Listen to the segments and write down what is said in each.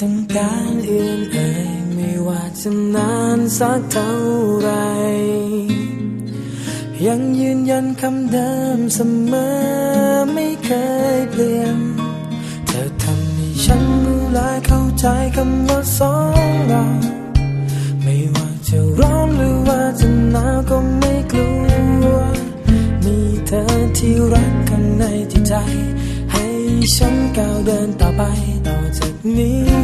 ต้องการเอื่นเอ่ยไม่ว่าจะนานสักเท่าไร ยังยืนยันคำเดิมเสมอไม่เคยเปลี่ยน เธอทำให้ฉันรู้ลายเข้าใจคำว่าสองเราไม่ว่าจะร้อนหรือว่าจะหนาวก็ไม่กลัว มีเธอที่รักกันในที่ใจ ให้ฉันก้าวเดินต่อไปต่อจากนี้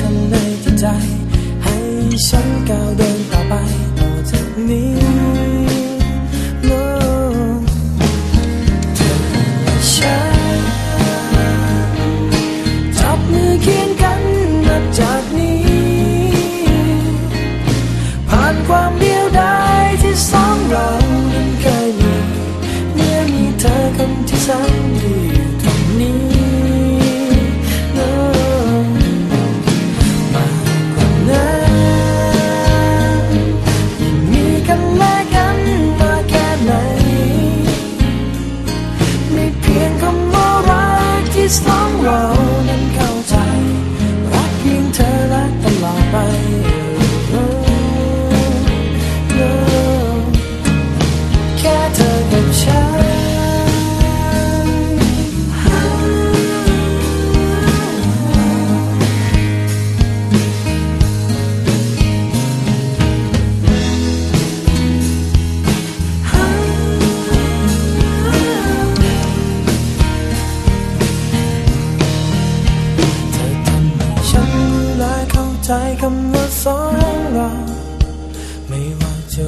ข้างในจิตใจ ให้ฉันก้าวเดินต่อไปต่อจากนี้ It's long. ใจคำว่าสองเรา ไม่ว่าจะ